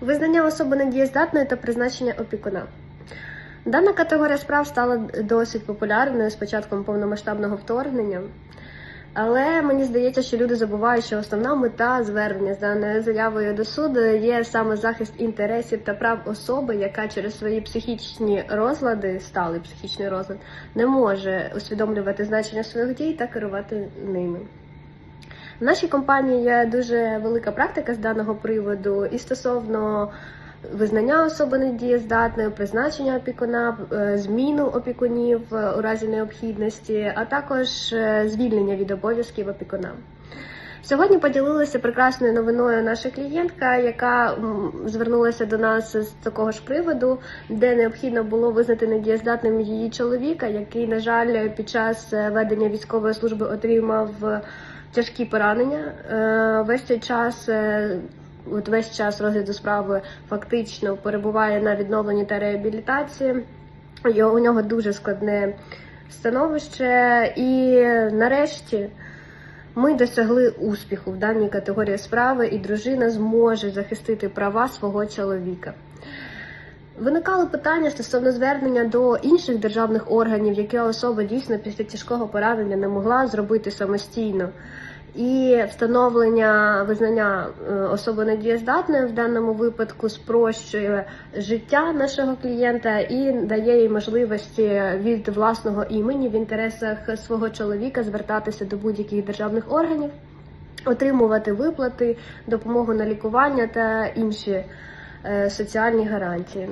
Визнання особи недієздатною та призначення опікуна. Дана категорія справ стала досить популярною з початком повномасштабного вторгнення. Але мені здається, що люди забувають, що основна мета звернення з даною заявою до суду є саме захист інтересів та прав особи, яка через свої психічні розлади, сталий психічний розлад, не може усвідомлювати значення своїх дій та керувати ними. В нашій компанії є дуже велика практика з даного приводу і стосовно визнання особи недієздатною, призначення опікуна, е, зміну опікунів е, у разі необхідності, а також е, звільнення від обов'язків опікуна. Сьогодні поділилася прекрасною новиною наша клієнтка, яка звернулася до нас з такого ж приводу, де необхідно було визнати недієздатним її чоловіка, який, на жаль, під час ведення військової служби отримав тяжкі поранення. Е, Весь цей час. е, От весь час розгляду справи фактично перебуває на відновленні та реабілітації. У нього дуже складне становище, і нарешті ми досягли успіху в даній категорії справи, і дружина зможе захистити права свого чоловіка. Виникали питання стосовно звернення до інших державних органів, які особа дійсно після тяжкого поранення не могла зробити самостійно. І встановлення визнання е, особи недієздатною в даному випадку спрощує життя нашого клієнта і дає їй можливості від власного імені в інтересах свого чоловіка звертатися до будь-яких державних органів, отримувати виплати, допомогу на лікування та інші е, соціальні гарантії.